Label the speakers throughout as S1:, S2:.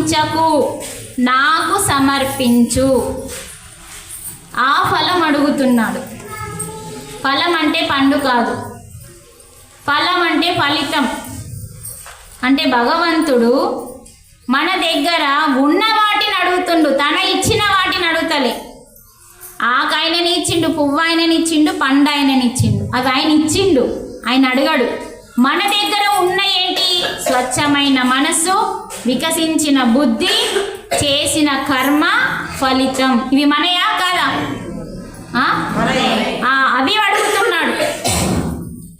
S1: ఆశించకు నాకు సమర్పించు. ఆ ఫలం అడుగుతున్నాడు. ఫలం అంటే పండు కాదు. ఫలం అంటే ఫలితం. అంటే భగవంతుడు మన దగ్గర ఉన్న వాటిని అడుగుతుండు. తన ఇచ్చిన వాటిని అడుగుతలే. ఆకాయనని ఇచ్చిండు పువ్వు ఆయనని ఇచ్చిండు పండు ఆయనని ఇచ్చిండు. అవి ఆయన ఇచ్చిండు. ఆయన అడగడు. మన దగ్గర ఉన్న ఏంటి? స్వచ్ఛమైన మనస్సు వికసించిన బుద్ధి చేసిన కర్మ ఫలితం. ఇవి మనయా కాదా? అవి అడుగుతున్నాడు.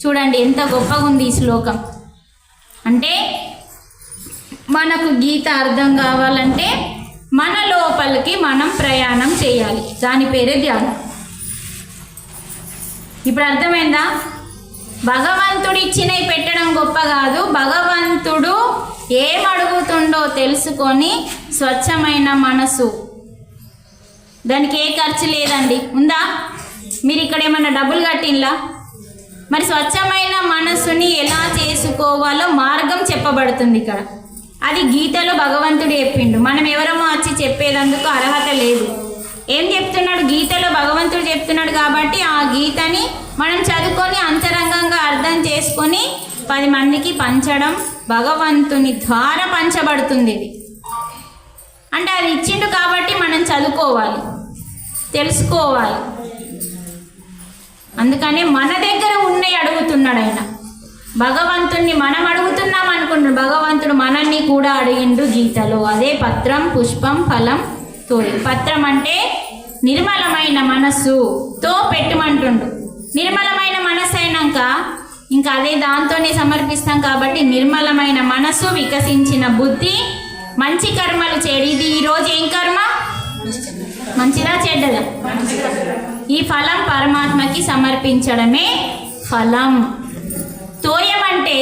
S1: చూడండి ఎంత గొప్పగా ఉంది ఈ శ్లోకం. అంటే మనకు గీత అర్థం కావాలంటే మన లోపలికి మనం ప్రయాణం చేయాలి. దాని పేరే ధ్యానం. ఇప్పుడు అర్థమైందా? భగవంతుడు ఇచ్చినవి పెట్టడం గొప్ప కాదు. భగవంతుడు ఏం అడుగుతుండో తెలుసుకొని స్వచ్ఛమైన మనసు. దానికి ఏ ఖర్చు లేదండి. ఉందా? మీరు ఇక్కడ ఏమైనా డబ్బులు కట్టింలా మరి స్వచ్ఛమైన మనసుని ఎలా చేసుకోవాలో మార్గం చెప్పబడుతుంది ఇక్కడ. అది గీతలో భగవంతుడు చెప్పిండు. మనం ఎవరమో వచ్చి చెప్పేదందుకు అర్హత లేదు. ఏం చెప్తున్నాడు? గీతలో భగవంతుడు చెప్తున్నాడు కాబట్టి ఆ గీతని మనం చదువుకొని అంతరంగంగా అర్థం చేసుకొని పది మందికి పంచడం భగవంతుని ద్వారా పంచబడుతుంది ఇది. అంటే అది ఇచ్చిండు కాబట్టి మనం చదువుకోవాలి తెలుసుకోవాలి. అందుకనే మన దగ్గర ఉన్నవి అడుగుతున్నాడు ఆయన. భగవంతుణ్ణి మనం అడుగుతున్నాం అనుకుంటున్నాడు. భగవంతుడు మనల్ని కూడా అడిగిండు గీతలో. అదే పత్రం పుష్పం ఫలం తోడి పత్రం అంటే నిర్మలమైన మనస్సుతో పెట్టమంటుండు. నిర్మలమైన మనస్సు అయినాక ఇంకా అదే దాంతోనే సమర్పిస్తాం కాబట్టి నిర్మలమైన మనస్సు వికసించిన బుద్ధి మంచి కర్మలు చేయడు ఇది ఈరోజు ఏం కర్మ? మంచిదా చెడ్డదా? ఈ ఫలం పరమాత్మకి సమర్పించడమే ఫలం. తోయమంటే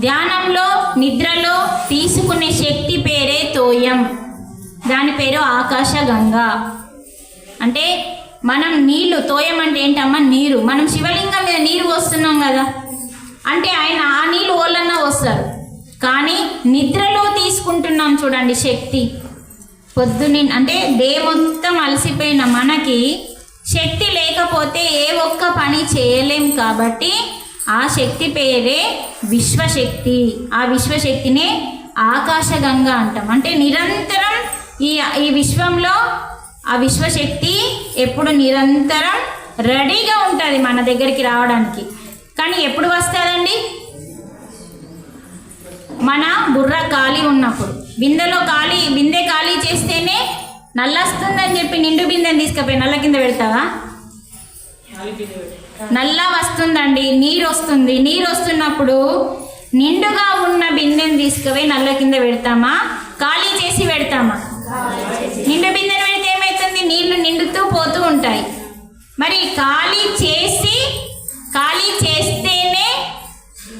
S1: ధ్యానంలో నిద్రలో తీసుకునే శక్తి పేరే తోయం. దాని పేరు ఆకాశగంగా అంటే మనం నీళ్ళు తోయమంటే ఏంటమ్మా? నీరు. మనం శివలింగం మీద నీరు వస్తున్నాం కదా. అంటే ఆయన ఆ నీళ్ళు ఓళ్ళన్నా వస్తారు కానీ నిద్రలో తీసుకుంటున్నాం చూడండి శక్తి. పొద్దుని అంటే డే మొత్తం అలసిపోయిన మనకి శక్తి లేకపోతే ఏ ఒక్క పని చేయలేం కాబట్టి ఆ శక్తి పేరే విశ్వశక్తి. ఆ విశ్వశక్తినే ఆకాశగంగా అంటాం. అంటే నిరంతరం ఈ ఈ విశ్వంలో ఆ విశ్వశక్తి ఎప్పుడు నిరంతరం రెడీగా ఉంటుంది మన దగ్గరికి రావడానికి. కానీ ఎప్పుడు వస్తుందండి? మన బుర్ర ఖాళీ ఉన్నప్పుడు. బిందెలో ఖాళీ బిందె ఖాళీ చేస్తేనే నల్లొస్తుందని చెప్పి నిండు బిందెని తీసుకుపోయి నల్ల కింద పెడతావా? నల్ల వస్తుందండి నీరు వస్తుంది. నీరు వస్తున్నప్పుడు నిండుగా ఉన్న బిందెని తీసుకుపోయి నల్ల కింద పెడతామా? ఖాళీ చేసి పెడతామా? నిండు బిందెను పెడితే ఏమవుతుంది నీళ్ళు నిండుతూ పోతూ ఉంటాయి. మరి ఖాళీ చేసి ఖాళీ చేస్తేనే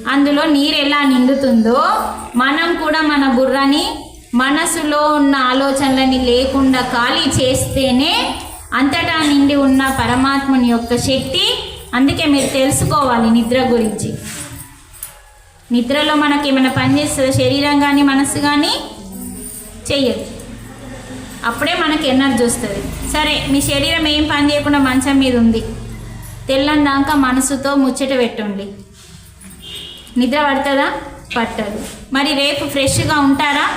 S1: అందులో నీరు ఎలా నిండుతుందో మనం కూడా మన బుర్రని మనసులో ఉన్న ఆలోచనలని లేకుండా ఖాళీ చేస్తేనే అంతటా నిండి ఉన్న పరమాత్మని యొక్క శక్తి అందుకే మీరు తెలుసుకోవాలి నిద్ర గురించి. నిద్రలో మనకి ఏమైనా పని చేస్తుందా? శరీరం కానీ మనసు కానీ చెయ్యదు. అప్పుడే మనకి ఎనర్జీ వస్తుంది. సరే మీ శరీరం ఏం పని చేయకుండా మంచం మీద ఉంది. తెల్లందాక మనసుతో ముచ్చట పెట్టండి నిద్ర పడుతుందా? పట్టదు. మరి రేపు ఫ్రెష్గా ఉంటారా?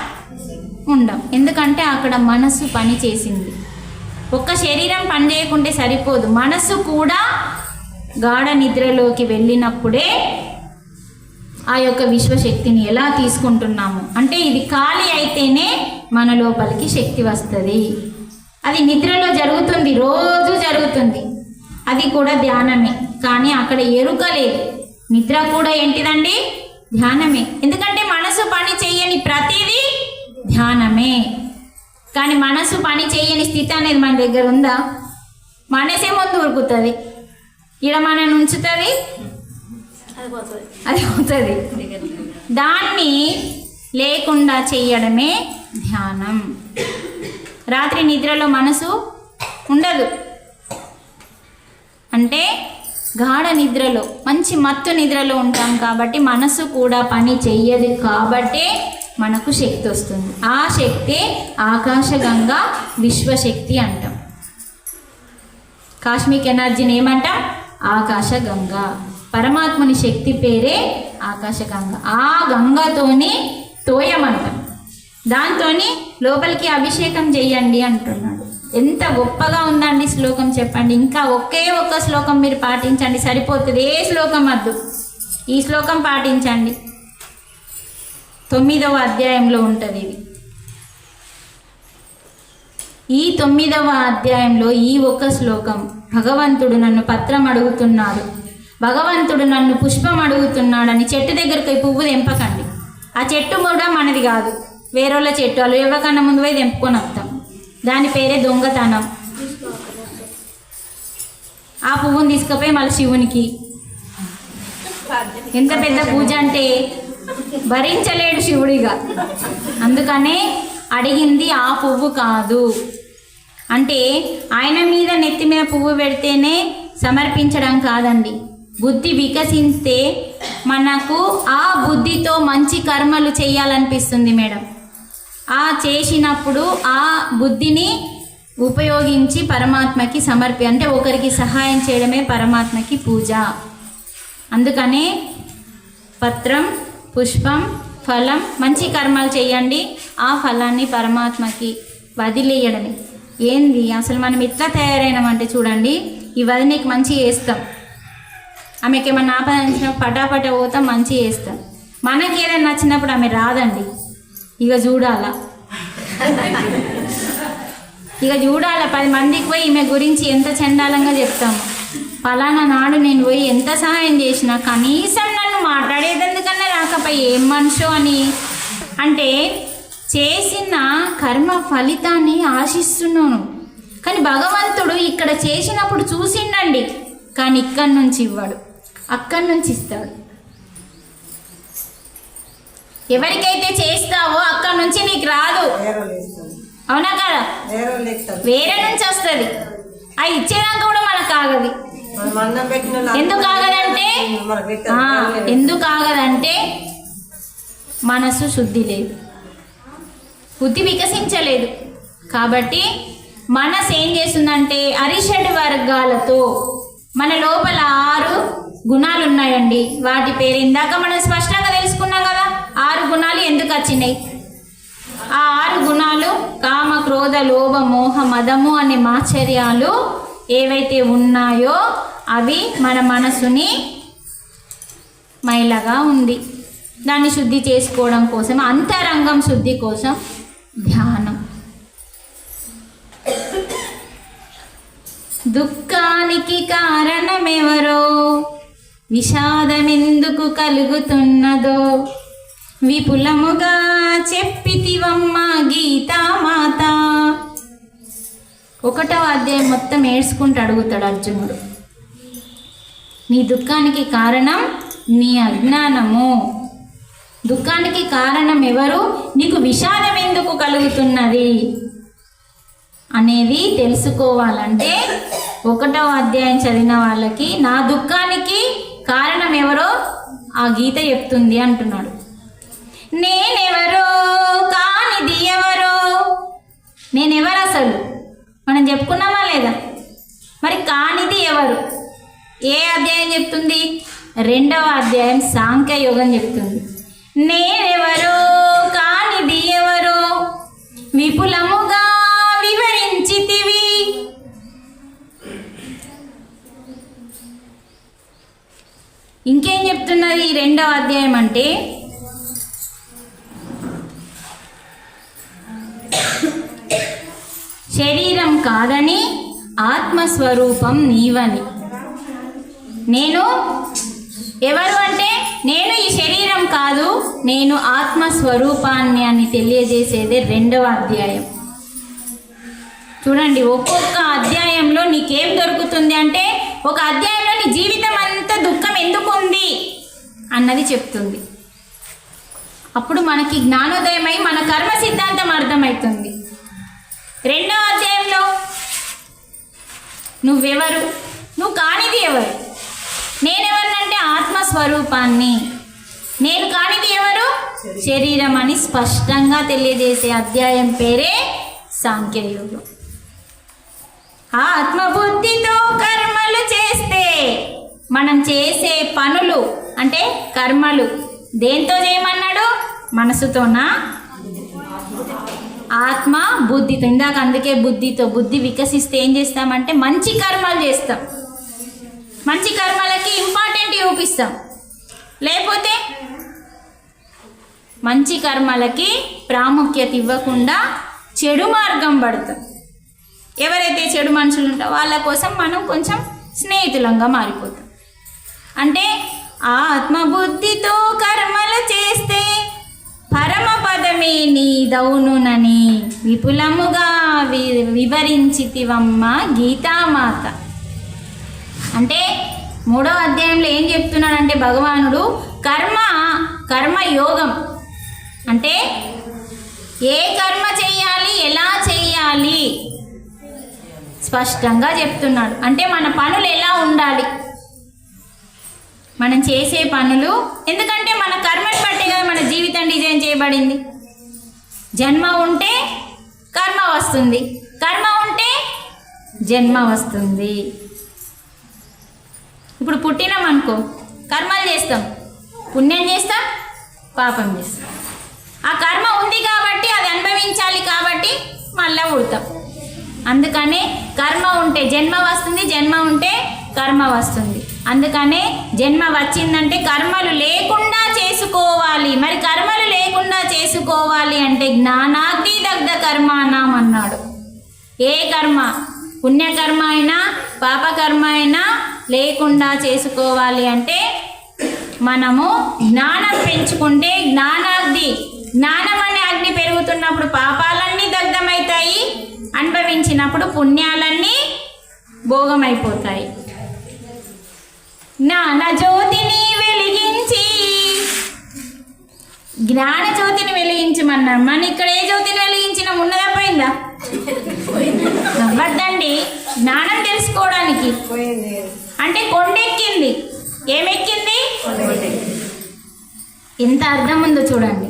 S1: ఉండం. ఎందుకంటే అక్కడ మనసు పని చేసింది. ఒక్క శరీరం పని చేయకుంటే సరిపోదు. మనసు కూడా గాఢ నిద్రలోకి వెళ్ళినప్పుడే ఆ యొక్క విశ్వశక్తిని ఎలా తీసుకుంటున్నాము? అంటే ఇది ఖాళీ అయితేనే మన లోపలికి శక్తి వస్తుంది. అది నిద్రలో జరుగుతుంది రోజు జరుగుతుంది. అది కూడా ధ్యానమే. కానీ అక్కడ ఎరుక లేదు. నిద్ర కూడా ఏంటిదండి? ధ్యానమే. ఎందుకంటే మనసు పని చెయ్యని ప్రతిదీ ధ్యానమే. కానీ మనసు పని చేయని స్థితి అనేది మన దగ్గర ఉందా? మనసే ముందు ఉరుకుతుంది. ఇక్కడ మనని ఉంచుతుంది? అది పోతుంది. దాన్ని లేకుండా చెయ్యడమే ధ్యానం. రాత్రి నిద్రలో మనసు ఉండదు. అంటే గాఢ నిద్రలో మంచి మత్తు నిద్రలో ఉంటాం కాబట్టి మనసు కూడా పని చెయ్యదు కాబట్టే మనకు శక్తి వస్తుంది. ఆ శక్తే ఆకాశగంగా విశ్వశక్తి అంటాం. కాస్మిక్ ఎనర్జీని ఏమంటాం? ఆకాశగంగా. పరమాత్మని శక్తి పేరే ఆకాశగంగా. ఆ గంగతోనే తోయమంటాం. దాంతోని లోపలికి అభిషేకం చెయ్యండి అంటున్నాడు. ఎంత గొప్పగా ఉందండి శ్లోకం చెప్పండి. ఇంకా ఒకే ఒక్క శ్లోకం మీరు పాటించండి. సరిపోతుంది. ఏ శ్లోకం వద్దు? ఈ శ్లోకం పాటించండి. తొమ్మిదవ అధ్యాయంలో ఉంటుంది ఇది. ఈ తొమ్మిదవ అధ్యాయంలో ఈ ఒక్క శ్లోకం. భగవంతుడు నన్ను పత్రం అడుగుతున్నాడు. భగవంతుడు నన్ను పుష్పం అడుగుతున్నాడని చెట్టు దగ్గరికి పువ్వు తెంపకండి. ఆ చెట్టు కూడా మనది కాదు. వేరేళ్ళ చెట్టు వాళ్ళు ఇవ్వకన్నా ముందు పోయి తెంపుకొని వస్తాం. దాని పేరే దొంగతనం. ఆ పువ్వుని తీసుకుపోయి మళ్ళీ శివునికి. ఎంత పెద్ద పూజ అంటే భరించలేడు శివుడిగా అందుకనే అడిగింది ఆ పువ్వు కాదు. అంటే ఆయన మీద నెత్తి మీద పువ్వు పెడితేనే సమర్పించడం కాదండి. బుద్ధి వికసిస్తే మనకు ఆ బుద్ధితో మంచి కర్మలు చేయాలనిపిస్తుంది మేడం. ఆ చేసినప్పుడు ఆ బుద్ధిని ఉపయోగించి పరమాత్మకి సమర్పి అంటే ఒకరికి సహాయం చేయడమే పరమాత్మకి పూజ. అందుకనే పత్రం పుష్పం ఫలం మంచి కర్మలు చేయండి. ఆ ఫలాన్ని పరమాత్మకి వదిలేయడమే. ఏంది? అసలు మనం ఇట్లా తయారైనామంటే చూడండి ఈ వదినకి మంచి వేస్తాం ఆమెకి ఏమన్నా ఆపదించిన పటాపట పోతాం మంచి వేస్తాం మనకి ఏదైనా నచ్చినప్పుడు ఆమె రాదండి. ఇక చూడాల. ఇక చూడాల పది మందికి పోయి ఈమె గురించి ఎంత చండాలంగా చెప్తాము పలానా నాడు నేను పోయి ఎంత సహాయం చేసినా కనీసం నన్ను మాట్లాడేటందుకన్నా రాకపోయి ఏం మనిషో అని. అంటే చేసిన కర్మ ఫలితాన్ని ఆశిస్తున్నాను. కానీ భగవంతుడు ఇక్కడ చేసినప్పుడు చూసిండండి కానీ ఇక్కడి నుంచి ఇవ్వడు. అక్కడి నుంచి ఇస్తాడు. ఎవరికైతే చేస్తావో అక్కడి నుంచి నీకు రాదు. అవునా కదా?
S2: వేరే
S1: నుంచి వస్తుంది. ఆ ఇచ్చేదాకా కూడా మనకు ఆగది. ఎందుకు ఆగదంటే? ఎందుకు ఆగదంటే మనసు శుద్ధి లేదు. బుద్ధి వికసించలేదు. కాబట్టి మనసు ఏం చేస్తుందంటే అరిషడ్ వర్గాలతో మన లోపల ఆరు గుణాలు ఉన్నాయండి వాటి పేరు ఇందాక మనం స్పష్టంగా తెలుసుకున్నాం కదా. ఆరు గుణాలు ఎందుకు వచ్చినాయి? ఆ ఆరు గుణాలు కామ క్రోధ లోభ మోహ మదము అనే మాచర్యాలు ఏవైతే ఉన్నాయో అవి మన మనసుని మైలగా ఉంది. దాన్ని శుద్ధి చేసుకోవడం కోసం అంతరంగం శుద్ధి కోసం ధ్యానం. దుఃఖానికి కారణమెవరో విషాదమెందుకు కలుగుతున్నదో? విపులముగా చెప్పితివమ్మ గీతామాత. ఒకటవ అధ్యాయం మొత్తం ఏడ్చుకుంటూ అడుగుతాడు అర్జునుడు. నీ దుఃఖానికి కారణం నీ అజ్ఞానము. దుఃఖానికి కారణం ఎవరు? నీకు విషాదం ఎందుకు కలుగుతున్నది? అనేది తెలుసుకోవాలంటే ఒకటవ అధ్యాయం చదివిన వాళ్ళకి నా దుఃఖానికి కారణం ఎవరో ఆ గీత చెప్తుంది అంటున్నాడు. నేనెవరో కానిది ఎవరో? నేనెవరు అసలు మనం చెప్పుకున్నామా లేదా? మరి కానిది ఎవరు? ఏ అధ్యాయం చెప్తుంది? రెండవ అధ్యాయం సాంఖ్య యోగం చెప్తుంది. నేనెవరు? ఇంకేం చెప్తున్నది ఈ రెండవ అధ్యాయం అంటే? శరీరం కాదని ఆత్మస్వరూపం నీవని. నేను ఎవరు అంటే? నేను ఈ శరీరం కాదు నేను ఆత్మస్వరూపాన్ని అని తెలియజేసేదే రెండవ అధ్యాయం. చూడండి ఒక్కొక్క అధ్యాయంలో నీకేం దొరుకుతుంది అంటే ఒక అధ్యాయంలో నీ జీవితం అంతా దుఃఖం ఎందుకు ఉంది అన్నది చెప్తుంది. అప్పుడు మనకి జ్ఞానోదయమై మన కర్మ సిద్ధాంతం అర్థమవుతుంది రెండవ అధ్యాయంలో నువ్వెవరు? నువ్వు కానిది ఎవరు? నేనెవరినంటే ఆత్మస్వరూపాన్ని. నేను కానిది ఎవరు? శరీరం అని స్పష్టంగా తెలియజేసే అధ్యాయం పేరే సాంఖ్యయోగం. ఆత్మబుద్ధితో కర్మలు చేస్తే మనం చేసే పనులు అంటే కర్మలు దేంతో చేయమన్నాడు? మనసుతోనా? ఆత్మ బుద్ధితో. ఇందాక అందుకే బుద్ధితో. బుద్ధి వికసిస్తే ఏం చేస్తామంటే మంచి కర్మలు చేస్తాం. మంచి కర్మలకి ఇంపార్టెంట్ చూపిస్తాం. లేకపోతే మంచి కర్మలకి ప్రాముఖ్యత ఇవ్వకుండా చెడు మార్గం పడతాం. ఎవరైతే చెడు మనుషులు ఉంటారో వాళ్ళ కోసం మనం కొంచెం స్నేహితులంగా మారిపోతాం. అంటే ఆత్మబుద్ధితో కర్మలు చేస్తే పరమ పదమే నీదౌనునని విపులముగా వి వివరించితివమ్మ గీతామాత. అంటే మూడో అధ్యాయంలో ఏం చెప్తున్నాడంటే భగవానుడు కర్మ కర్మ యోగం. అంటే ఏ కర్మ చేయాలి ఎలా చేయాలి? స్పష్టంగా చెప్తున్నాడు. అంటే మన పనులు ఎలా ఉండాలి? మనం చేసే పనులు ఎందుకంటే మన కర్మని బట్టే కదా మన జీవితం డిజైన్ చేయబడింది. జన్మ ఉంటే కర్మ వస్తుంది. కర్మ ఉంటే జన్మ వస్తుంది. ఇప్పుడు పుట్టినాం అనుకో కర్మలు చేస్తాం. పుణ్యం చేస్తాం పాపం చేస్తాం. ఆ కర్మ ఉంది కాబట్టి అది అనుభవించాలి కాబట్టి మళ్ళా పుడతాం. అందుకనే కర్మ ఉంటే జన్మ వస్తుంది జన్మ ఉంటే కర్మ వస్తుంది. అందుకనే జన్మ వచ్చిందంటే కర్మలు లేకుండా చేసుకోవాలి. మరి కర్మలు లేకుండా చేసుకోవాలి అంటే జ్ఞానాగ్ని దగ్ధ కర్మానం అన్నాడు. ఏ కర్మ? పుణ్యకర్మ అయినా పాపకర్మ అయినా లేకుండా చేసుకోవాలి అంటే మనము జ్ఞానం పెంచుకుంటే జ్ఞానాగ్ని జ్ఞానం అనే అగ్ని పెరుగుతున్నప్పుడు పాపాలన్నీ దగ్ధమవుతాయి. అనుభవించినప్పుడు పుణ్యాలన్నీ భోగమైపోతాయి. జ్ఞాన జ్యోతిని వెలిగించి జ్ఞాన జ్యోతిని వెలిగించమన్నారు మన ఇక్కడ ఏ జ్యోతిని వెలిగించినా? ఉన్నదా పోయిందా? నవ్వద్దండి జ్ఞానం తెలుసుకోవడానికి. అంటే కొండెక్కింది. ఏమెక్కింది? ఎంత అర్థం ఉందో చూడండి.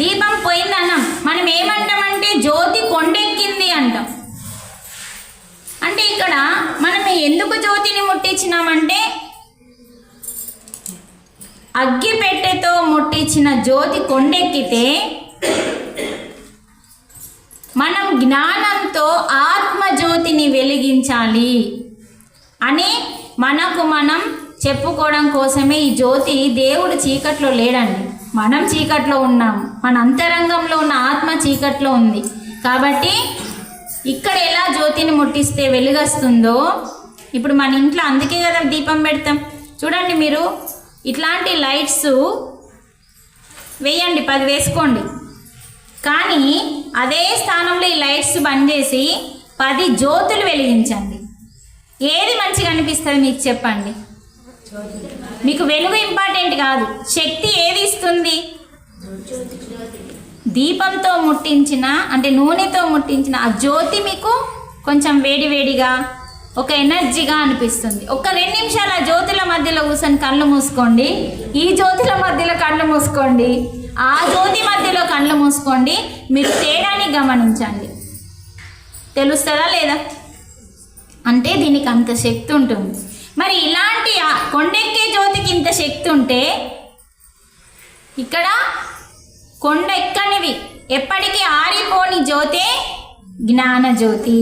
S1: దీపం పోయిందన్నాం మనం ఏమంటామంటే జ్యోతి కొండెక్కింది అంటాం. అంటే ఇక్కడ మనం ఎందుకు జ్యోతిని ముట్టించినామంటే అగ్గి పెట్టెతో ముట్టించిన జ్యోతి కొండెక్కితే మనం జ్ఞానంతో ఆత్మజ్యోతిని వెలిగించాలి అని మనకు మనం చెప్పుకోవడం కోసమే ఈ జ్యోతి దేవుడు చీకట్లో లేడండి. మనం చీకట్లో ఉన్నాం. మన అంతరంగంలో ఉన్న ఆత్మ చీకట్లో ఉంది. కాబట్టి ఇక్కడ ఎలా జ్యోతిని ముట్టిస్తే వెలుగొస్తుందో ఇప్పుడు మన ఇంట్లో అందుకే కదా దీపం పెడతాం. చూడండి మీరు ఇట్లాంటి లైట్స్ వేయండి పది వేసుకోండి. కానీ అదే స్థానంలో ఈ లైట్స్ బంద్ చేసి పది జ్యోతులు వెలిగించండి. ఏది మంచిగా అనిపిస్తుంది మీకు చెప్పండి? మీకు వెలుగు ఇంపార్టెంట్ కాదు. శక్తి ఏది ఇస్తుంది దీపంతో ముట్టించిన అంటే నూనెతో ముట్టించిన ఆ జ్యోతి మీకు కొంచెం వేడివేడిగా ఒక ఎనర్జీగా అనిపిస్తుంది. ఒక రెండు నిమిషాలు ఆ జ్యోతుల మధ్యలో కూర్చొని కళ్ళు మూసుకోండి. ఈ జ్యోతుల మధ్యలో కళ్ళు మూసుకోండి. ఆ జ్యోతి మధ్యలో కళ్ళు మూసుకోండి. మీరు తేడాని గమనించండి. తెలుస్తుందా లేదా? అంటే దీనికి అంత శక్తి ఉంటుంది. మరి ఇలాంటి కొండెక్కే జ్యోతికి ఇంత శక్తి ఉంటే ఇక్కడ కొండ ఎక్కనివి ఎప్పటికీ ఆరిపోని జ్యోతే? జ్ఞానజ్యోతి.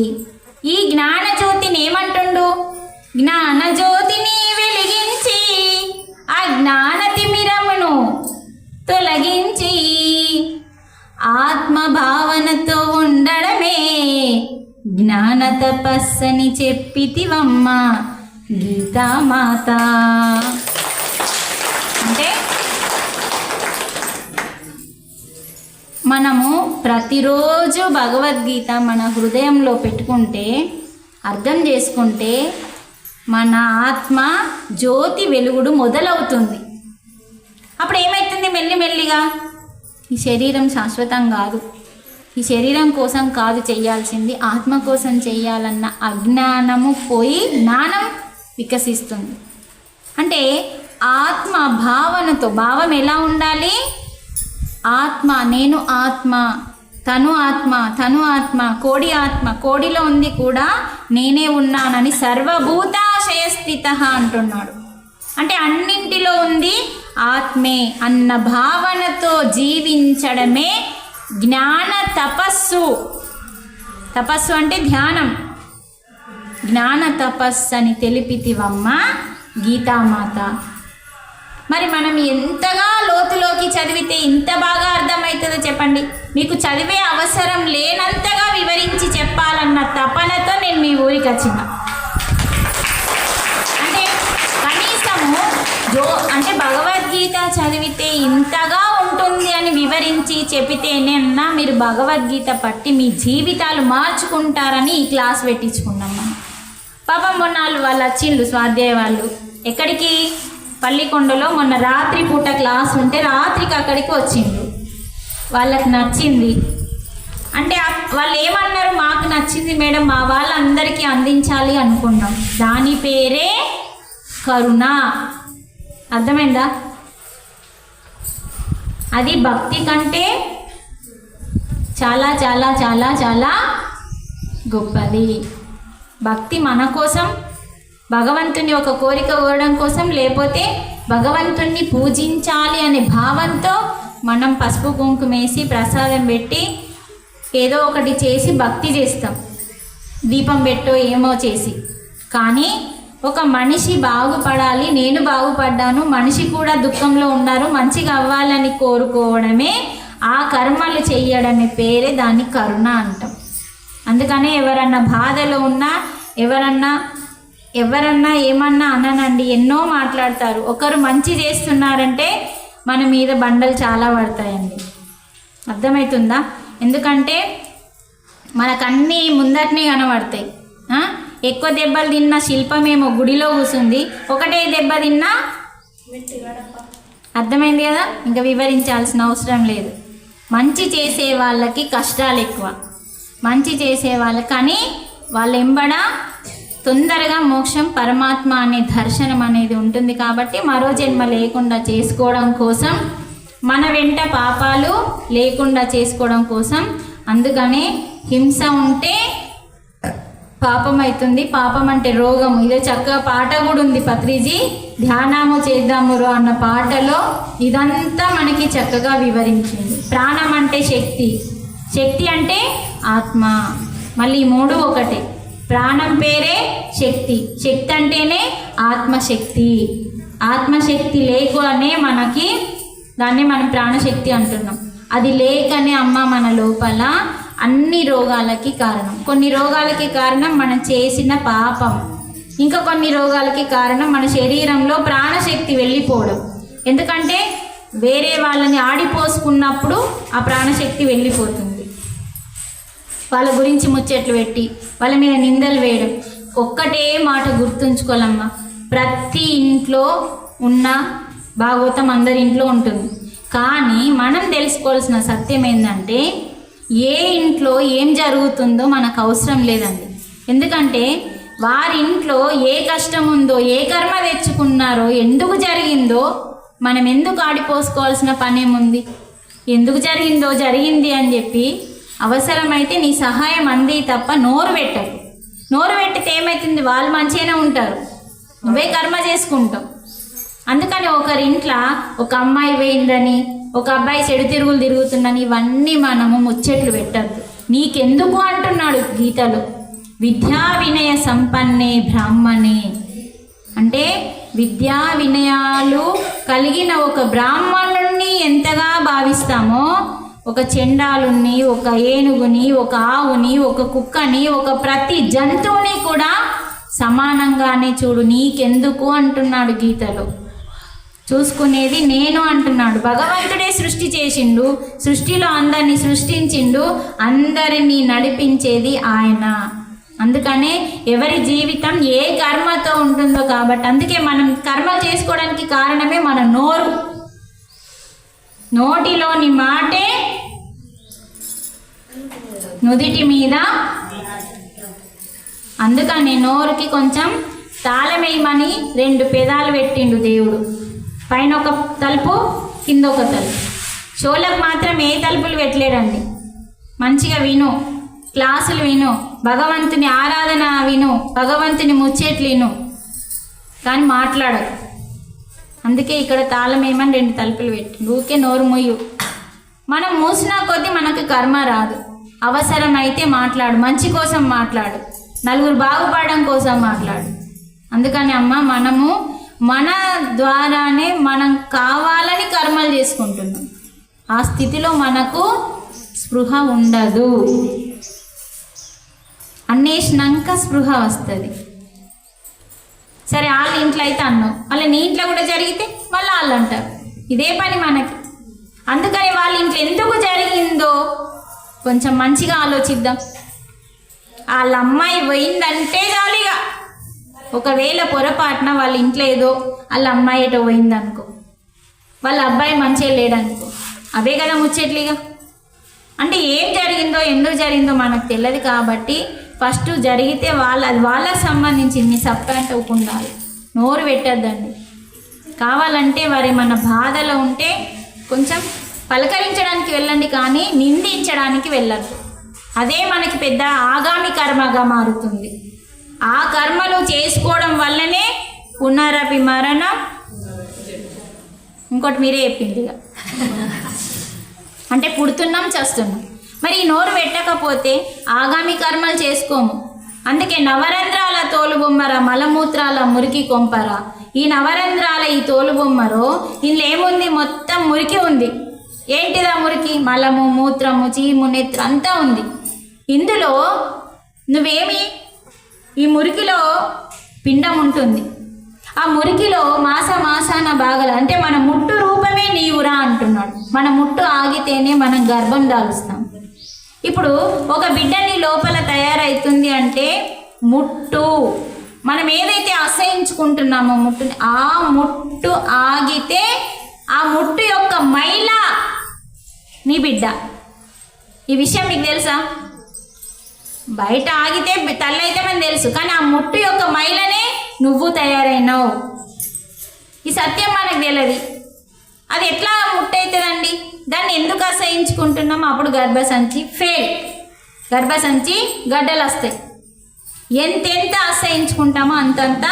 S1: ఈ జ్ఞానజ్యోతిని ఏమంటుండు జ్ఞానజ్యోతిని వెలిగించి ఆ జ్ఞాన తిమిరమును తొలగించి ఆత్మభావనతో ఉండడమే జ్ఞాన తపస్సని చెప్పితివమ్మ గీతామాత. అంటే మనము ప్రతిరోజు భగవద్గీత మన హృదయంలో పెట్టుకుంటే అర్థం చేసుకుంటే మన ఆత్మ జ్యోతి వెలుగుడు మొదలవుతుంది. అప్పుడు ఏమవుతుంది మెల్లిమెల్లిగా ఈ శరీరం శాశ్వతం కాదు. ఈ శరీరం కోసం కాదు చేయాల్సింది. ఆత్మ కోసం చేయాలన్న అజ్ఞానము పోయి జ్ఞానం వికసిస్తుంది. అంటే ఆత్మ భావనతో భావం ఎలా ఉండాలి? ఆత్మ నేను ఆత్మ తను ఆత్మ తను ఆత్మ కోడి ఆత్మ కోడిలో ఉంది కూడా నేనే ఉన్నానని సర్వభూతాశయస్థిత అంటున్నాడు. అంటే అన్నింటిలో ఉంది ఆత్మే అన్న భావనతో జీవించడమే జ్ఞాన తపస్సు. తపస్సు అంటే ధ్యానం. జ్ఞాన తపస్సు అని తెలిపితివమ్మ గీతామాత. మరి మనం ఎంతగా లోతులోకి చదివితే ఇంత బాగా అర్థమవుతుందో చెప్పండి. మీకు చదివే అవసరం లేనంతగా వివరించి చెప్పాలన్న తపనతో నేను మీ ఊరికి వచ్చిన. అంటే కనీసము జో అంటే భగవద్గీత చదివితే ఇంతగా ఉంటుంది అని వివరించి చెబితేనేనా మీరు భగవద్గీత పట్టి మీ జీవితాలు మార్చుకుంటారని ఈ క్లాస్ పెట్టించుకున్నాం మనం. పాపం మొన్నాళ్ళు వాళ్ళు వాళ్ళు వచ్చిండ్రు స్వాధ్యాయ వాళ్ళు. ఎక్కడికి? పల్లికొండలో మొన్న రాత్రి పూట క్లాస్ ఉంటే రాత్రికి అక్కడికి వచ్చిండు వాళ్ళకి నచ్చింది. అంటే వాళ్ళు ఏమన్నారు? మాకు నచ్చింది మేడం మా వాళ్ళందరికీ అందించాలి అనుకున్నాం. దాని పేరే కరుణ. అర్థమైందా? అది భక్తి కంటే చాలా చాలా చాలా చాలా గొప్పది. భక్తి మన కోసం భగవంతుని ఒక కోరిక కోరడం కోసం లేకపోతే భగవంతుణ్ణి పూజించాలి అనే భావంతో మనం పసుపు కుంకుమేసి ప్రసాదం పెట్టి ఏదో ఒకటి చేసి భక్తి చేస్తాం. దీపం పెట్టో ఏమో చేసి. కానీ ఒక మనిషి బాగుపడాలి నేను బాగుపడ్డాను మనిషి కూడా దుఃఖంలో ఉన్నారు మంచిగా అవ్వాలని కోరుకోవడమే ఆ కర్మలు చెయ్యడమే పేరే దాన్ని కరుణ అంటాం. అందుకనే ఎవరన్నా బాధలో ఉన్నా ఎవరన్నా ఎవరన్నా ఏమన్నా అననండి ఎన్నో మాట్లాడతారు. ఒకరు మంచి చేస్తున్నారంటే మన మీద బండలు చాలా పడతాయండి. అర్థమవుతుందా ఎందుకంటే మనకన్నీ ముందటినే కనబడతాయి. ఎక్కువ దెబ్బలు తిన్న శిల్పమేమో గుడిలో కూసుంది. ఒకటే దెబ్బ తిన్నా అర్థమైంది కదా? ఇంకా వివరించాల్సిన అవసరం లేదు. మంచి చేసే వాళ్ళకి కష్టాలు ఎక్కువ. మంచి చేసే వాళ్ళకి కానీ వాళ్ళ ఎంబడా తొందరగా మోక్షం పరమాత్మ అనే దర్శనం అనేది ఉంటుంది కాబట్టి మరో జన్మ లేకుండా చేసుకోవడం కోసం మన వెంట పాపాలు లేకుండా చేసుకోవడం కోసం అందుకనే హింస ఉంటే పాపం అవుతుంది పాపం అంటే రోగం. ఇదే చక్కగా పాట కూడా ఉంది పత్రిజీ. ధ్యానము చేద్దాము రో అన్న పాటలో ఇదంతా మనకి చక్కగా వివరించింది. ప్రాణం అంటే శక్తి. శక్తి అంటే ఆత్మ. మళ్ళీ మూడు ఒకటే. ప్రాణం పేరే శక్తి. శక్తి అంటేనే ఆత్మశక్తి. ఆత్మశక్తి లేకనే మనకి దాన్ని మనం ప్రాణశక్తి అంటున్నాం. అది లేకనే అమ్మ మన లోపల అన్ని రోగాలకి కారణం. కొన్ని రోగాలకి కారణం మనం చేసిన పాపం. ఇంకా కొన్ని రోగాలకి కారణం మన శరీరంలో ప్రాణశక్తి వెళ్ళిపోవడం. ఎందుకంటే వేరే వాళ్ళని ఆడిపోసుకున్నప్పుడు ఆ ప్రాణశక్తి వెళ్ళిపోతుంది. వాళ్ళ గురించి ముచ్చట్లు పెట్టి వాళ్ళ మీద నిందలు వేయడం. ఒక్కటే మాట గుర్తుంచుకోవాలమ్మా. ప్రతి ఇంట్లో ఉన్న భాగవతం అందరి ఇంట్లో ఉంటుంది. కానీ మనం తెలుసుకోవాల్సిన సత్యం ఏంటంటే ఏ ఇంట్లో ఏం జరుగుతుందో మనకు అవసరం లేదండి. ఎందుకంటే వారి ఇంట్లో ఏ కష్టం ఉందో ఏ కర్మ తెచ్చుకున్నారో ఎందుకు జరిగిందో మనం ఎందుకు ఆడిపోసుకోవాల్సిన పనేముంది? ఎందుకు జరిగిందో జరిగింది అని చెప్పి అవసరమైతే నీ సహాయం అంది తప్ప నోరు పెట్టకు. నోరు పెట్టితే ఏమవుతుంది వాళ్ళు మంచిగానే ఉంటారు. నువ్వే కర్మ చేసుకుంటావు. అందుకని ఒకరి ఇంట్లో ఒక అమ్మాయి పోయిందని ఒక అబ్బాయి చెడు తిరుగులు తిరుగుతుందని ఇవన్నీ మనము ముచ్చట్లు పెట్టద్దు. నీకెందుకు అంటున్నాడు గీతలో? విద్యా వినయ సంపన్నే బ్రాహ్మణే. అంటే విద్యా వినయాలు కలిగిన ఒక బ్రాహ్మణుణ్ణి ఎంతగా భావిస్తామో ఒక చెండాలుని ఒక ఏనుగుని ఒక ఆవుని ఒక కుక్కని ఒక ప్రతి జంతువుని కూడా సమానంగానే చూడు. నీకెందుకు అంటున్నాడు గీతలో. చూసుకునేది నేను అంటున్నాడు. భగవంతుడే సృష్టి చేసిండు సృష్టిలో అందరినీ సృష్టించిండు అందరినీ నడిపించేది ఆయన. అందుకనే ఎవరి జీవితం ఏ కర్మతో ఉంటుందో కాబట్టి అందుకే మనం కర్మ చేసుకోవడానికి కారణమే మన నోరు. నోటిలోని మాట నుదిటి మీద. అందుకని నోరుకి కొంచెం తాళమేయమని రెండు పెదాలు పెట్టిండు దేవుడు. పైన ఒక తలుపు కింద ఒక తలుపు. షోలకు మాత్రం ఏ తలుపులు పెట్టలేడండి. మంచిగా విను. క్లాసులు విను. భగవంతుని ఆరాధన విను. భగవంతుని ముచ్చేట్లు విను. కానీ మాట్లాడదు అందుకే ఇక్కడ తాళమేయమని రెండు తలుపులు పెట్టి ఊకే నోరు మొయ్యు. మనం మూసినా కొద్దీ మనకు కర్మ రాదు. అవసరమైతే మాట్లాడు మంచి కోసం మాట్లాడు నలుగురు బాగుపడడం కోసం మాట్లాడు. అందుకని అమ్మ మనము మన ద్వారానే మనం కావాలని కర్మలు చేసుకుంటున్నాం. ఆ స్థితిలో మనకు స్పృహ ఉండదు. అన్నేసినాక స్పృహ వస్తుంది. సరే వాళ్ళ ఇంట్లో అయితే అన్నావు మళ్ళీ నీ ఇంట్లో కూడా జరిగితే మళ్ళీ వాళ్ళు అంటారు. ఇదే పని మనకి. అందుకని వాళ్ళ ఇంట్లో ఎందుకు జరిగిందో కొంచెం మంచిగా ఆలోచిద్దాం. వాళ్ళ అమ్మాయి పోయిందంటే జాలిగా ఒకవేళ పొరపాటున వాళ్ళ ఇంట్లో ఏదో వాళ్ళ అమ్మాయి ఏటో పోయిందనుకో. వాళ్ళ అబ్బాయి మంచిగా లేడనుకో. అవే కదా ముచ్చట్లుగా. అంటే ఏం జరిగిందో ఎందుకు జరిగిందో మనకు తెలియదు కాబట్టి ఫస్ట్ జరిగితే వాళ్ళ అది వాళ్ళకి సంబంధించింది మీ సప్పంట ఉండాలి నోరు పెట్టద్దండి. కావాలంటే వారి మన బాధలో ఉంటే కొంచెం పలకరించడానికి వెళ్ళండి కానీ నిందించడానికి వెళ్ళదు అదే మనకి పెద్ద ఆగామి కర్మగా మారుతుంది. ఆ కర్మలు చేసుకోవడం వల్లనే పునరపి మరణం ఇంకోటి మీరే చెప్పింది ఇక. అంటే పుడుతున్నాం చేస్తున్నాం. మరి ఈ నోరు పెట్టకపోతే ఆగామి కర్మలు చేసుకోము. అందుకే నవరంధ్రాల తోలుబొమ్మర మలమూత్రాల మురికి కొంపర. ఈ నవరంధ్రాల ఈ తోలుబొమ్మరో ఇందులో ఏముంది? మొత్తం మురికి ఉంది. ఏంటిదా మురికి? మలము మూత్రము చీము నెత్ర అంతా ఉంది. ఇందులో నువ్వేమి? ఈ మురికిలో పిండం ఉంటుంది. ఆ మురికిలో మాస మాసాన బాగల అంటే మన ముట్టు రూపమే నీవురా అంటున్నాడు. మన ముట్టు ఆగితేనే మనం గర్భం దాలుస్తాం. ఇప్పుడు ఒక బిడ్డని లోపల తయారవుతుంది అంటే ముట్టు. మనం ఏదైతే అసహించుకుంటున్నామో ముట్టుని ఆ ముట్టు ఆగితే ఆ ముట్టు యొక్క మైల నీ బిడ్డ. ఈ విషయం మీకు తెలుసా? బయట ఆగితే తల్లి అయితే మనకు తెలుసు కానీ ఆ ముట్టు యొక్క మైలనే నువ్వు తయారైనావు. ఈ సత్యం మనకు తెలియదు. అది ఎట్లా ముట్టు అవుతుందండి దాన్ని ఎందుకు అసహించుకుంటున్నాం? అప్పుడు గర్భసంచి ఫెయిల్ గర్భసంచి గడ్డలు వస్తాయి. ఎంతెంత అసహించుకుంటామో అంతంత.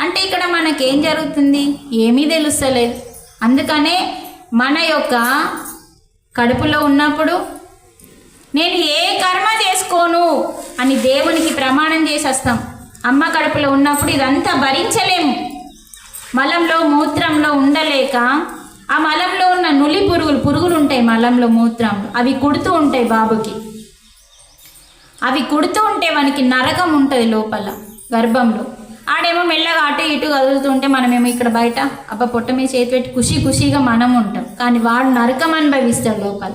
S1: అంటే ఇక్కడ మనకేం జరుగుతుంది? ఏమీ తెలుస్తలేదు. అందుకనే మన యొక్క కడుపులో ఉన్నప్పుడు నేను ఏ కర్మ చేసుకోను అని దేవునికి ప్రమాణం చేసేస్తాం. అమ్మ కడుపులో ఉన్నప్పుడు ఇదంతా భరించలేము. మలంలో మూత్రంలో ఉండలేక ఆ మలంలో ఉన్న నులి పురుగులు పురుగులు ఉంటాయి మలంలో మూత్రంలో. అవి కుడుతూ ఉంటాయి బాబుకి. అవి కుడుతూ ఉంటే మనకి నరకం ఉంటుంది లోపల గర్భంలో. ఆడేమో మెల్లగా అటు ఇటు కదులుతుంటే మనమేమో ఇక్కడ బయట అబ్బా పొట్ట మీద చేతి పెట్టి ఖుషి ఖుషిగా మనం ఉంటాం. కానీ వాడు నరకం అనుభవిస్తాడు లోపల.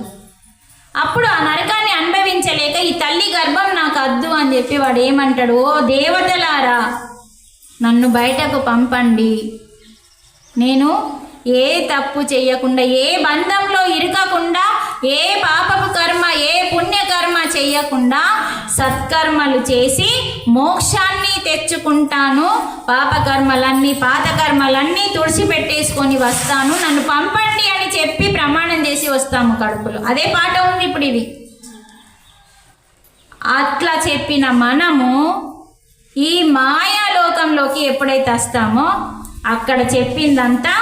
S1: అప్పుడు ఆ నరకాన్ని అనుభవించలేక ఈ తల్లి గర్భం నాకు అద్దు అని చెప్పి వాడు ఏమంటాడు ఓ దేవతలారా నన్ను బయటకు పంపండి. నేను ఏ తప్పు చేయకుండా ఏ బంధంలో ఇరకకుండా ఏ పాపపు కర్మ ఏ పుణ్యకర్మ చేయకుండా సత్కర్మలు చేసి మోక్షాన్ని తెచ్చుకుంటాను. పాపకర్మలన్నీ పాతకర్మలన్నీ తుడిచిపెట్టేసుకొని వస్తాను. నన్ను పంపండి అని చెప్పి ప్రమాణం చేసి వస్తాము కడుపులో. అదే పాట ఉంది ఇప్పుడు ఇది. అట్లా చెప్పిన మనము ఈ మాయాలోకంలోకి ఎప్పుడైతే వస్తామో అక్కడ చెప్పిందంతా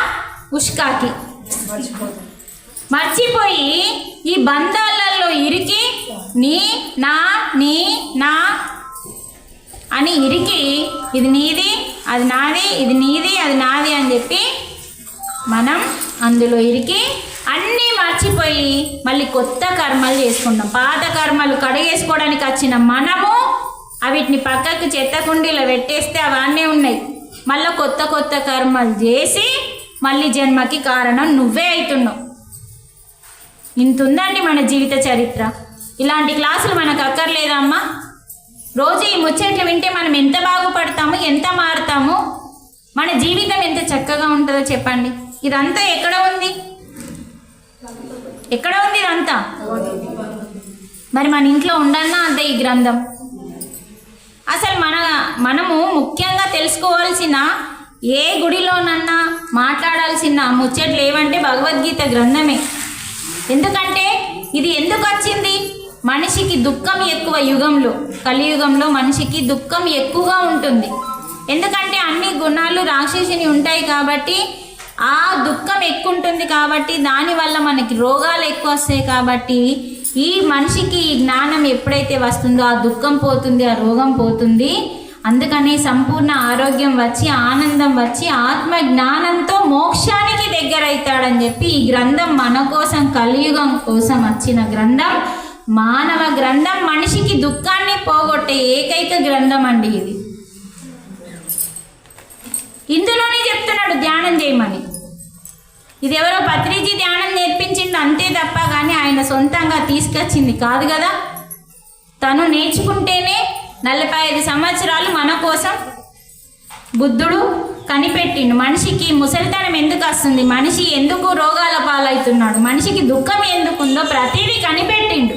S1: ఉష్కాకి మర్చిపోయి ఈ బంధాలలో ఇరికి నీ నా నీ నా అని ఇరికి ఇది నీది అది నాది ఇది నీది అది నాది అని చెప్పి మనం అందులో ఇరికి అన్నీ మర్చిపోయి మళ్ళీ కొత్త కర్మలు చేసుకుంటాం. పాత కర్మలు కడిగేసుకోవడానికి వచ్చిన మనము అవిటిని పక్కకు చెత్త కుండీలో పెట్టేస్తే అవన్నీ ఉన్నాయి. మళ్ళీ కొత్త కొత్త కర్మలు చేసి మళ్ళీ జన్మకి కారణం నువ్వే అవుతున్నావు ఇంత ఉందండి మన జీవిత చరిత్ర. ఇలాంటి క్లాసులు మనకు అక్కర్లేదమ్మా రోజు ఈ ముచ్చట్లు వింటే మనం ఎంత బాగుపడతాము ఎంత మారుతాము? మన జీవితం ఎంత చక్కగా ఉంటుందో చెప్పండి. ఇదంతా ఎక్కడ ఉంది? ఎక్కడ ఉంది ఇదంతా? మరి మన ఇంట్లో ఉండన్నా అంతే ఈ గ్రంథం? అసలు మన మనము ముఖ్యంగా తెలుసుకోవాల్సిన ఏ గుడిలోనన్నా మాట్లాడాల్సిన ముచ్చట్లు ఏవంటే భగవద్గీత గ్రంథమే. ఎందుకంటే ఇది ఎందుకు వచ్చింది మనిషికి దుఃఖం ఎక్కువ యుగంలో కలియుగంలో మనిషికి దుఃఖం ఎక్కువగా ఉంటుంది. ఎందుకంటే అన్ని గుణాలు రాక్షసిని ఉంటాయి కాబట్టి ఆ దుఃఖం ఎక్కువ ఉంటుంది కాబట్టి దానివల్ల మనకి రోగాలు ఎక్కువ వస్తాయి కాబట్టి ఈ మనిషికి ఈ జ్ఞానం ఎప్పుడైతే వస్తుందో ఆ దుఃఖం పోతుంది ఆ రోగం పోతుంది అందుకని సంపూర్ణ ఆరోగ్యం వచ్చి ఆనందం వచ్చి ఆత్మ జ్ఞానంతో మోక్షానికి దగ్గర అవుతాడని చెప్పి ఈ గ్రంథం మన కోసం కలియుగం కోసం వచ్చిన గ్రంథం. మానవ గ్రంథం మనిషికి దుఃఖాన్ని పోగొట్టే ఏకైక గ్రంథం అండి ఇది. ఇందులోనే చెప్తున్నాడు ధ్యానం చేయమని. ఇది ఎవరో పత్రిజీ ధ్యానం నేర్పించింది అంతే తప్ప కానీ ఆయన సొంతంగా తీసుకొచ్చింది కాదు కదా? తను నేర్చుకుంటేనే నలభై ఐదు సంవత్సరాలు మన కోసం బుద్ధుడు కనిపెట్టిండు. మనిషికి ముసలితనం ఎందుకు వస్తుంది? మనిషి ఎందుకు రోగాల పాలవుతున్నాడు? మనిషికి దుఃఖం ఎందుకు ఉందో ప్రతిదీ కనిపెట్టిండు.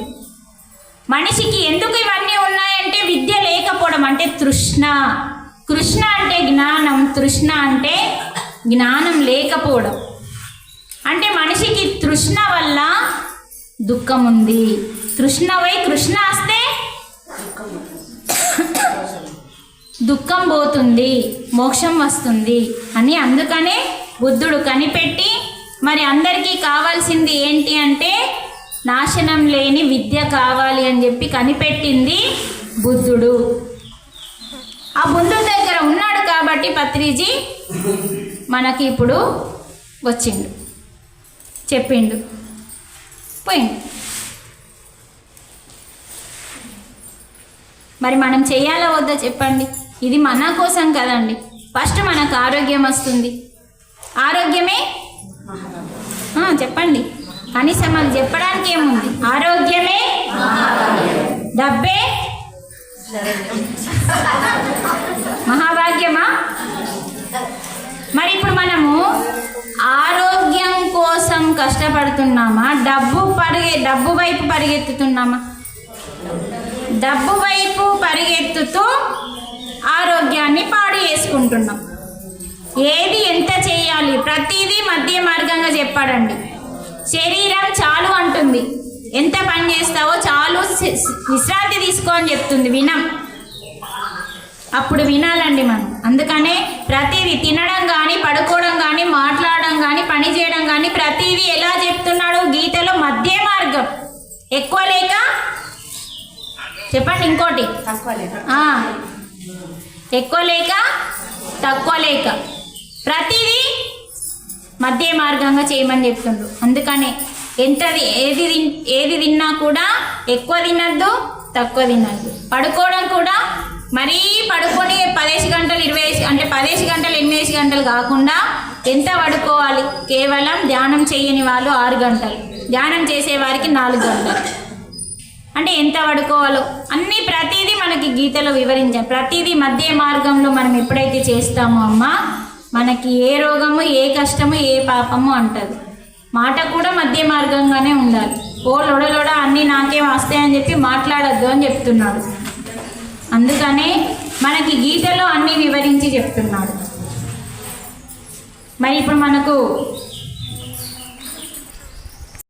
S1: మనిషికి ఎందుకు ఇవన్నీ ఉన్నాయంటే విద్య లేకపోవడం అంటే తృష్ణ. కృష్ణ అంటే జ్ఞానం తృష్ణ అంటే జ్ఞానం లేకపోవడం. అంటే మనిషికి తృష్ణ వల్ల దుఃఖం ఉంది. తృష్ణవై కృష్ణ వస్తే దుఃఖం పోతుంది మోక్షం వస్తుంది అని అందుకనే బుద్ధుడు కనిపెట్టి మరి అందరికీ కావాల్సింది ఏంటి అంటే నాశనం లేని విద్య కావాలి అని చెప్పి కనిపెట్టింది బుద్ధుడు. ఆ బుద్ధుడి దగ్గర ఉన్నాడు కాబట్టి పత్రిజీ మనకి ఇప్పుడు వచ్చిండు చెప్పిండు పోయిండు. మరి మనం చేయాలా వద్దా చెప్పండి? ఇది మన కోసం కదండి. ఫస్ట్ మనకు ఆరోగ్యం వస్తుంది. ఆరోగ్యమే? చెప్పండి. కనీసం అది చెప్పడానికి ఏముంది? ఆరోగ్యమే? డబ్బే? మహాభాగ్యమా? మరి ఇప్పుడు మనము ఆరోగ్యం కోసం కష్టపడుతున్నామా? డబ్బు పరిగె డబ్బు వైపు పరిగెత్తుతున్నామా? డబ్బు వైపు పరిగెత్తుతూ ఆరోగ్యాన్ని పాడు చేసుకుంటున్నాం. ఏది ఎంత చేయాలి? ప్రతిదీ మధ్య మార్గంగా చెప్పాడండి. శరీరం చాలు అంటుంది. ఎంత పని చేస్తావో చాలు విశ్రాంతి తీసుకో అని చెప్తుంది. వినం. అప్పుడు వినాలండి మనం. అందుకనే ప్రతిదీ తినడం కానీ పడుకోవడం కానీ మాట్లాడడం కానీ పని చేయడం కానీ ప్రతిదీ ఎలా చెప్తున్నాడు గీతలో మధ్య మార్గం. ఎక్కువ లేక చెప్పండి ఇంకోటి. ఎక్కువ లేక తక్కువ లేక. ప్రతిదీ మధ్య మార్గంగా చేయమని చెప్తుండ్రు. అందుకనే ఎంతది ఏది తిన్ ఏది తిన్నా కూడా ఎక్కువ తినద్దు తక్కువ తినద్దు. పడుకోవడం కూడా మరీ పడుకొని పదేసి గంటలు ఇరవై అంటే పదేసి గంటలు ఎనిమిది గంటలు కాకుండా ఎంత పడుకోవాలి? కేవలం ధ్యానం చేయని వాళ్ళు ఆరు గంటలు. ధ్యానం చేసేవారికి నాలుగు గంటలు. అంటే ఎంత పడుకోవాలో అన్ని ప్రతిదీ మనకి గీతలో వివరించాం. ప్రతిదీ మధ్య మార్గంలో మనం ఎప్పుడైతే చేస్తామో అమ్మ మనకి ఏ రోగము ఏ కష్టము ఏ పాపము అంటది. మాట కూడా మధ్య మార్గంగానే ఉండాలి. ఓ లొడలొడ అన్నీ నాకేం వస్తాయని చెప్పి మాట్లాడద్దు అని చెప్తున్నాడు. అందుకనే మనకి గీతలో అన్నీ వివరించి చెప్తున్నాడు. మరి ఇప్పుడు మనకు